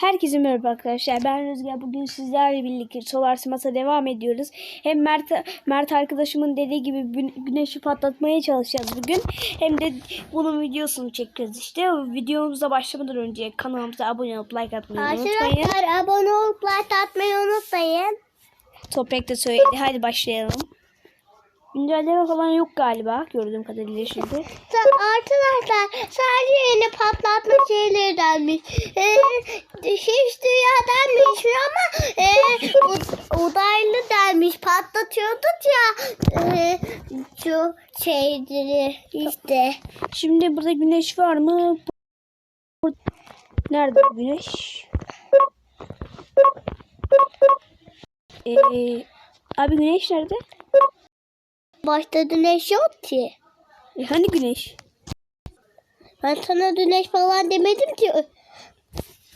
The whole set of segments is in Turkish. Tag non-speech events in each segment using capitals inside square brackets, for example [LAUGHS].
Herkese merhaba arkadaşlar. Ben Rüzgar. Bugün sizlerle birlikte Solar Smas'a devam ediyoruz. Hem Mert, Mert arkadaşımın dediği gibi gü- güneşi patlatmaya çalışacağız bugün. Hem de bunun videosunu çekeceğiz işte. Videomuza başlamadan önce kanalımıza abone olup like atmayı unutmayın. Arkadaşlar abone olup like atmayı unutmayın. Toprak da söyledi. Hadi başlayalım. Güncelleme falan yok galiba gördüğüm kadarıyla şimdi. Arkadaşlar sadece yeni patlatma şeyleri denmiş. Ee, hiç dünya denmiş ama e, u- udaylı denmiş. Patlatıyorduk ya e, şu şeyleri işte. Şimdi burada güneş var mı? Nerede güneş? Ee, abi güneş nerede? Başta güneş yok ki. E, hani güneş? Ben sana güneş falan demedim ki.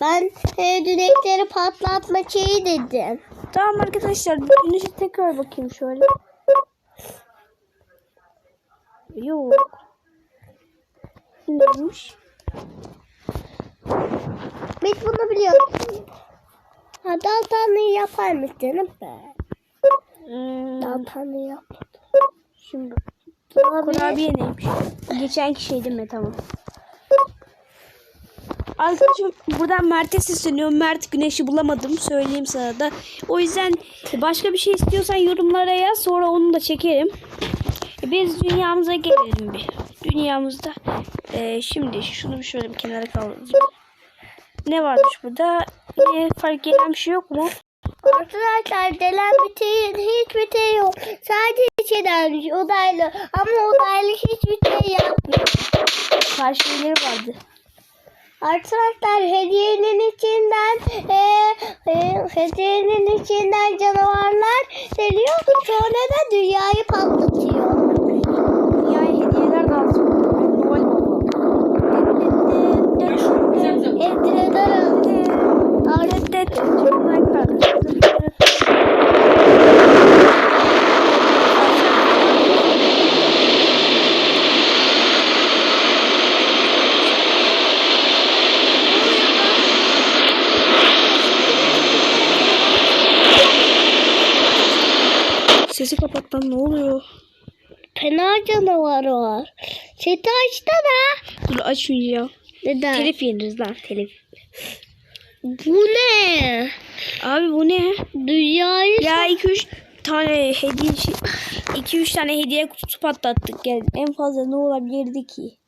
Ben e, güneşleri patlatma şeyi dedim. Tamam arkadaşlar bu güneşe tekrar bakayım şöyle. Yok. Neymiş? Biz bunu biliyoruz. Ha, daltanlığı yapar mısın be? Hmm, Daltanlığı yap. şimdi Abi, kurabiye neymiş? Geçenki şey değil mi? Tamam. Arkadaşım buradan Mert'e sesleniyorum. Mert güneşi bulamadım. Söyleyeyim sana da. O yüzden başka bir şey istiyorsan yorumlara yaz. Sonra onu da çekerim. E, Biz dünyamıza gelelim bir. Dünyamızda. e, şimdi şunu bir şöyle bir kenara kaldırayım. Ne varmış burada? Ne fark eden bir şey yok mu? Arkadaşlar delen biteğin hiçbir şey yok. Sadece şeydenmiş odaylı. Ama odaylı hiçbir şey yapmıyor. Karşı şeyleri vardı. Arkadaşlar hediyenin içinden e, e, hediyenin içinden canavarlar geliyor. Sonra da dünyayı patlatıyor. Dünyaya hediyeler dağıtıyor. Ben Noel Evdireler Sesi kapat lan ne oluyor? Fena canavar var. Seti açsana. Dur açmayacağım. Neden? Telif yeniriz lan telif. Bu ne? Abi bu ne? Dünyayı Ya 2-3 tane hediye 2-3 tane hediye kutusu patlattık. Yani en fazla ne olabilirdi ki?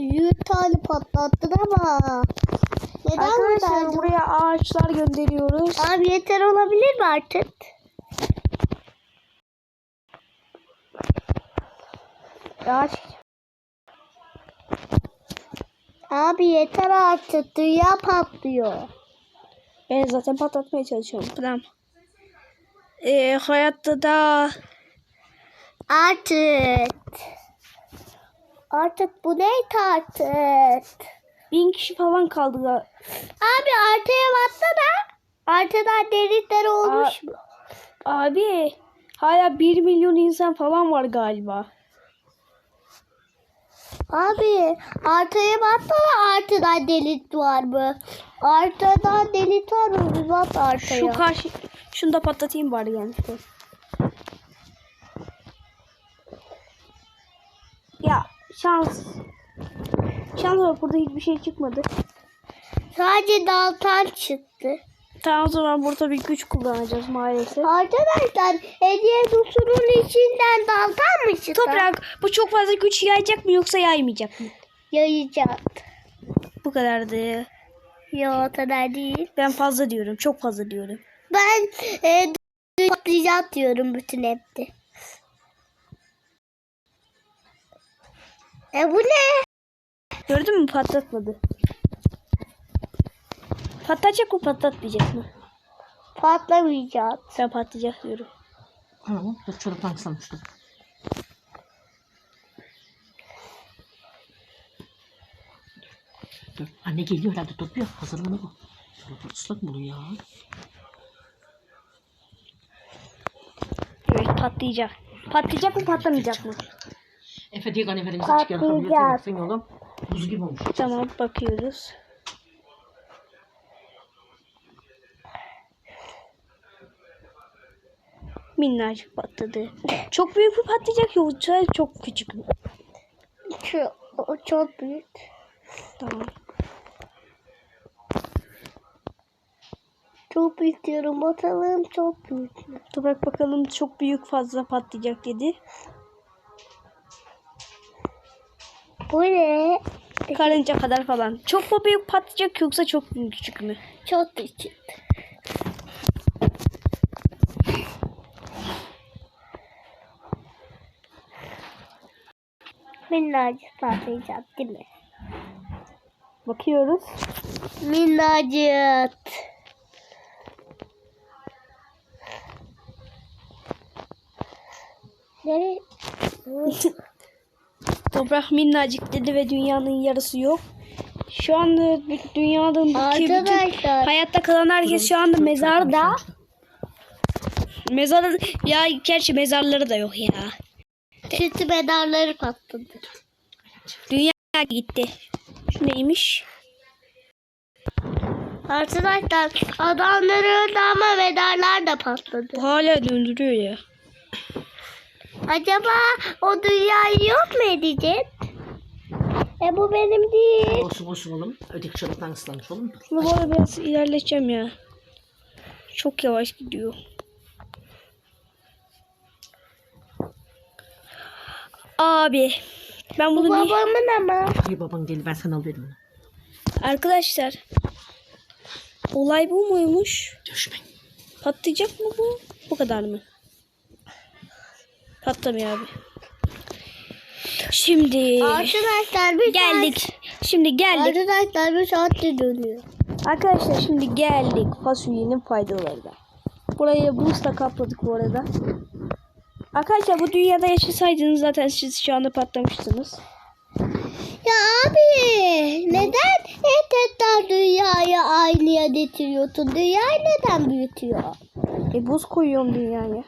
yüz tane patlattın ama. Neden Arkadaşlar buraya ağaçlar gönderiyoruz. Abi yeter olabilir mi artık? Ağaç Abi yeter artık. Dünya patlıyor. ben zaten patlatmaya çalışıyorum. Tamam. Ee, hayatta da Artık. Artık bu neydi artık? bin kişi falan kaldı. Abi artıya baksana. Artadan delikler olmuş mu? Abi hala 1 milyon insan falan var galiba. Abi artıya baksana artıdan delik var mı? Artadan delik var mı? Bir bak artıya. Şu karşı şunu da patlatayım bari yani. Ya şans. Şans var burada hiçbir şey çıkmadı. Sadece daltan çıktı. Tamam o zaman burada bir güç kullanacağız maalesef. Arkadaşlar hediye kutusunun içinden daltan mı çıktı? Toprak bu çok fazla güç yayacak mı yoksa yaymayacak mı? Yayacak. Bu kadardı. Yok o kadar değil. Ben fazla diyorum. Çok fazla diyorum. Ben e, patlayacak diyorum bütün hepsi. E bu ne? Gördün mü patlatmadı. Patlatacak mı patlatmayacak mı? Patlamayacak. Ben patlayacak diyorum. Tamam. Dur çoraptan kıslamıştım. Dur. Anne geliyor herhalde. Bir hazırlama bu. Mı bunun ya? Evet patlayacak. Patlayacak mı patlamayacak mı? Efe diye efendimize çıkan kabul Patlayacak. oğlum. Buz gibi olmuş. Tamam bakıyoruz. Minnacık patladı. Çok büyük mü patlayacak yoksa çok küçük mü? O çok büyük. Tamam. Çok büyük diyorum. Bakalım çok büyük. Toprak bakalım çok büyük fazla patlayacak dedi. Bu ne? Karınca kadar falan. Çok mu büyük patlayacak yoksa çok mu küçük mü? Çok küçük. Minnacık patlayacak değil mi? Bakıyoruz. Minnacık. Nereye? [LAUGHS] Toprak minnacık dedi ve dünyanın yarısı yok. Şu anda dü- dünyanın bütün hayatta kalan herkes şu anda mezarda. Mezarı ya gerçi mezarları da yok ya. Kötü bedarları patladı. Dünya gitti. Şu neymiş? Arkadaşlar adamları öldü ama medarlar da patladı. Hala döndürüyor ya. Acaba o dünyayı yok mu edecek? E bu benim değil. Olsun olsun oğlum. Öteki çabuktan ıslanmış oğlum. Bu arada biraz ilerleteceğim ya. Çok yavaş gidiyor. Abi ben bunu niye... Babamın ama. İyi baban gel ben sana alıyorum onu. Arkadaşlar olay bu muymuş? Düşme. Patlayacak mı bu? Bu kadar mı? Patlamıyor abi. Şimdi Arkadaşlar bir geldik. Şimdi Saat, geldik. arkadaşlar bir saatte dönüyor. Arkadaşlar şimdi geldik fasulyenin faydalarına. Burayı buzla kapladık bu arada. Arkadaşlar bu dünyada yaşasaydınız zaten siz şu anda patlamıştınız. Ya abi neden hep tekrar dünyayı aynıya getiriyorsun? Dünyayı neden büyütüyor? E buz koyuyorum dünyaya.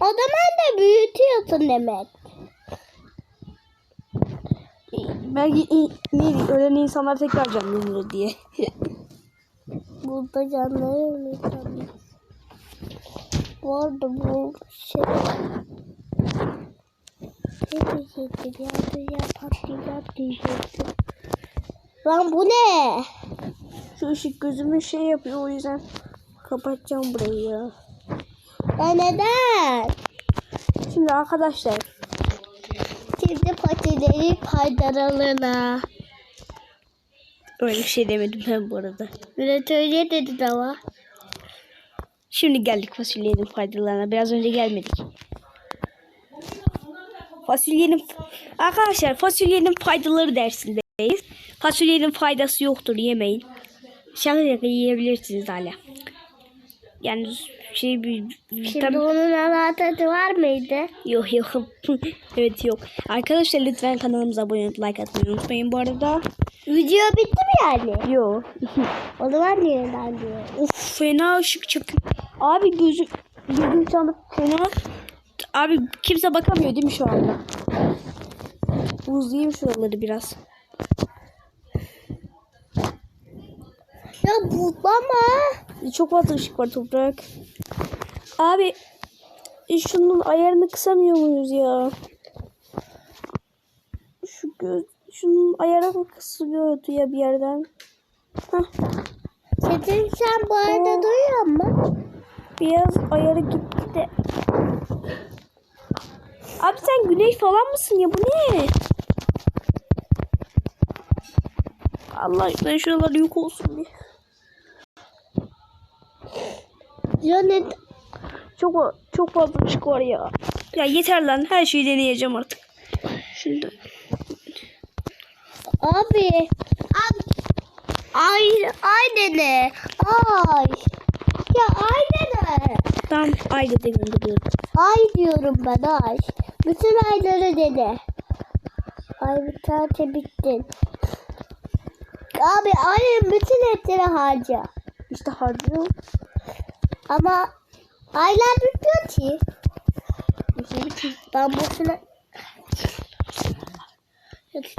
O zaman da büyütüyorsun demek. E, Belki ne, ölen insanlar tekrar canlanır diye. Burada canları mı? Bu arada bu şey... Ne diyecektim ya? Dünya patlayacak diyecektim. Lan bu ne? Şu ışık gözümü şey yapıyor o yüzden kapatacağım burayı ya. Ya neden? Şimdi arkadaşlar Şimdi patileri faydalarına. öyle bir şey demedim ben bu arada. Biraz öyle dedin ama. Şimdi geldik fasulyenin faydalarına. Biraz önce gelmedik. Fasulyenin arkadaşlar fasulyenin faydaları dersindeyiz. Fasulyenin faydası yoktur yemeyin. Şaka şaka yiyebilirsiniz hala. Yani şey bir Şimdi vitamin onun alakası var mıydı? yok yok. [LAUGHS] evet yok. Arkadaşlar lütfen kanalımıza abone olup like atmayı unutmayın bu arada. Video bitti mi yani? Yok. [LAUGHS] O zaman neden diyor? Of fena ışık çakıyor. Abi gözüm gözüm anda fena. Abi kimse bakamıyor değil mi şu anda? Buzlayayım şuraları biraz. Ya butlama. Çok fazla ışık var toprak. Abi e, şunun ayarını kısamıyor muyuz ya? Şu göz, şunun ayarı kısılıyordu ya bir yerden. Hah, Sesin sen bu arada duyuyor musun? Biraz ayarı gitti de. Abi sen güneş falan mısın ya? Bu ne? Allah aşkına şuralar yok olsun bir. Ya ne? Çok çok fazla ışık var ya. Ya yeter lan her şeyi deneyeceğim artık. Şimdi Abi. Abi. Ay, ay ne? Ay. Ya ay tam ayda gönderiyorum. Ay diyorum ben ay. Bütün ayları dede. Ay bir tane bittin. Abi ayın bütün etleri harca. İşte harcıyorum. Ama aylar bitmiyor ki. Ben boşuna...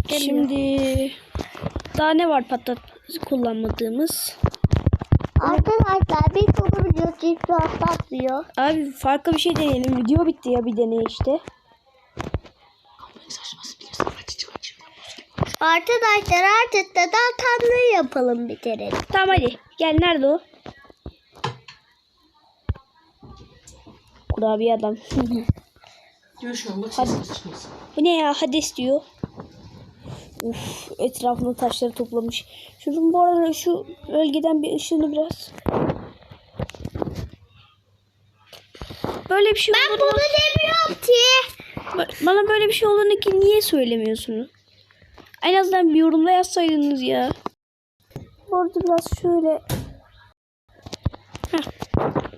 Şimdi daha ne var patlat kullanmadığımız? Arkadaşlar bir konu video çıktı atlatmıyor. Abi farklı bir şey deneyelim. Video bitti ya bir deney işte. Arkadaşlar artık da daltanlığı yapalım bir kere. Tamam hadi. Gel nerede o? Kurabiye adam. [LAUGHS] Bak sıçmasın. Bu ne ya? Hades diyor. Uf, etrafında taşları toplamış. Şunun bu arada şu bölgeden bir ışığını biraz. Böyle bir şey Ben olur bunu demiyorum ki. Ba- Bana böyle bir şey olduğunu ki niye söylemiyorsunuz? En azından bir yorumda yazsaydınız ya. Bu arada biraz şöyle. Heh.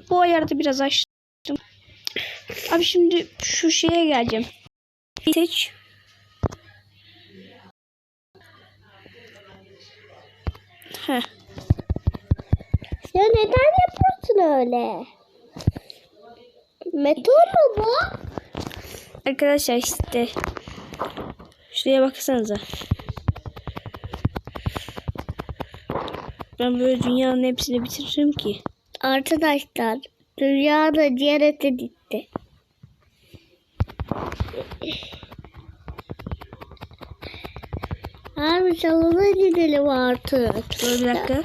Bu ayarda biraz açtım. Abi şimdi şu şeye geleceğim. Seç. Heh. Ya neden yapıyorsun öyle? Meteor mu bu? Arkadaşlar işte. Şuraya baksanıza. Ben böyle dünyanın hepsini bitiririm ki. Arkadaşlar dünyada cennete gitti. Abi salona gidelim artık. Dur bir dakika.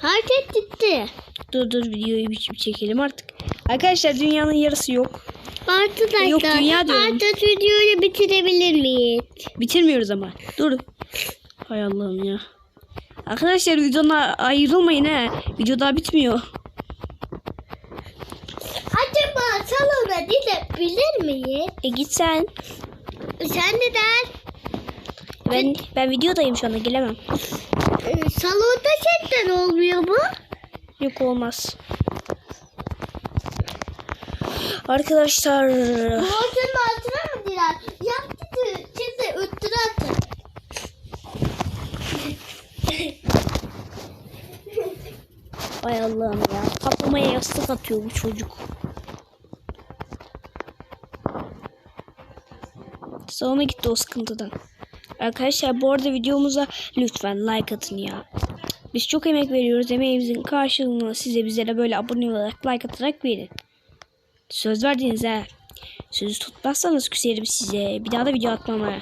Herkes gitti. Dur dur videoyu bir çekelim artık. Arkadaşlar dünyanın yarısı yok. Arkadaşlar Yok, dünya diyorum. artık videoyu bitirebilir miyiz? Bitirmiyoruz ama. Dur. Hay Allah'ım ya. Arkadaşlar videona ayrılmayın he. Video daha bitmiyor. Acaba salona gidebilir miyiz? E git sen. Sen neden? Ben ben videodayım şu anda gelemem. Ee, Salonda chatten olmuyor mu? Yok olmaz. Arkadaşlar Koltuğun altına mı diler? Yaptı şimdi üstüne atın. Ay Allah'ım ya. Kaplamaya yastık atıyor bu çocuk. Salona gitti o sıkıntıdan. Arkadaşlar bu arada videomuza lütfen like atın ya. Biz çok emek veriyoruz. Emeğimizin karşılığını size bizlere böyle abone olarak like atarak verin. Söz verdiniz ha. Sözü tutmazsanız küserim size. Bir daha da video atmam ha.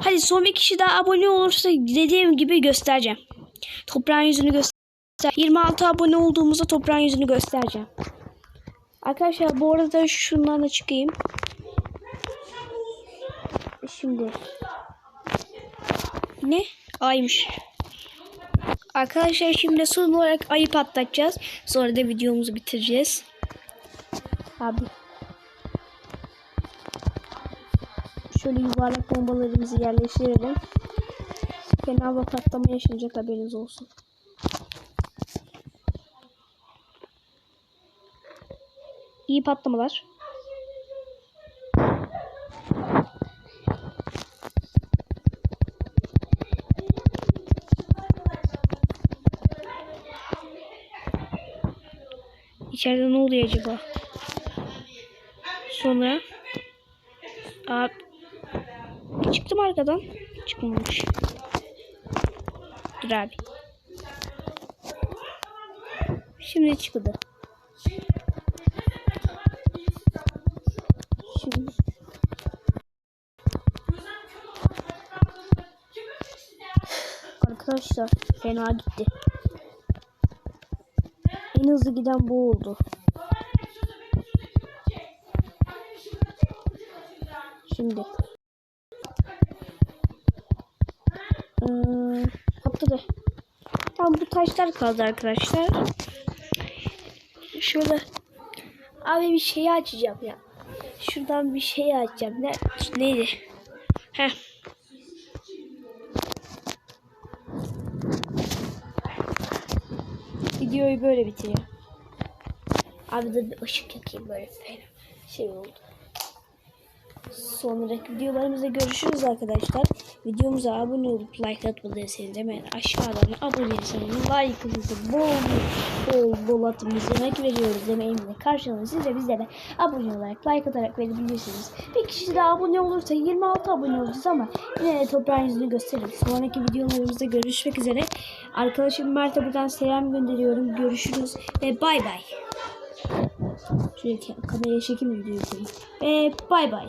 Hadi son bir kişi daha abone olursa dediğim gibi göstereceğim. Toprağın yüzünü göster. 26 abone olduğumuzda toprağın yüzünü göstereceğim. Arkadaşlar bu arada şundan da çıkayım. Şimdi. Ne? Aymış. Arkadaşlar şimdi son olarak ayı patlatacağız. Sonra da videomuzu bitireceğiz. Abi. Şöyle yuvarlak bombalarımızı yerleştirelim. Fena bir patlama yaşanacak haberiniz olsun. İyi patlamalar. İçeride ne oluyor acaba? Sonra Abi Çıktım arkadan. Çıkmamış. Dur abi. Şimdi çıktı. Şimdi. Arkadaşlar fena gitti. Hızlı giden bu oldu. Şimdi. Ee, patladı. Tamam bu taşlar kaldı arkadaşlar. Şöyle. Abi bir şeyi açacağım ya. Şuradan bir şeyi açacağım. Ne, neydi? Heh. Videoyu böyle bitiriyor. Abi de bir ışık yakayım böyle fena şey oldu. Sonraki videolarımızda görüşürüz arkadaşlar. videomuza abone olup like atmadıysanız hemen aşağıdan aboneyseniz like'ınızı bol bol bol atın biz yemek veriyoruz yemeğimizin karşılığını siz de bizlere abone olarak like atarak verebilirsiniz. Bir kişi daha abone olursa 26 abone olacağız ama yine de toprağın yüzünü gösteririm. Sonraki videolarımızda görüşmek üzere. Arkadaşım Mert'e buradan selam gönderiyorum. Görüşürüz ve bay bay. Şöyle kameraya çekim videoyu koyayım. Ve bay bay.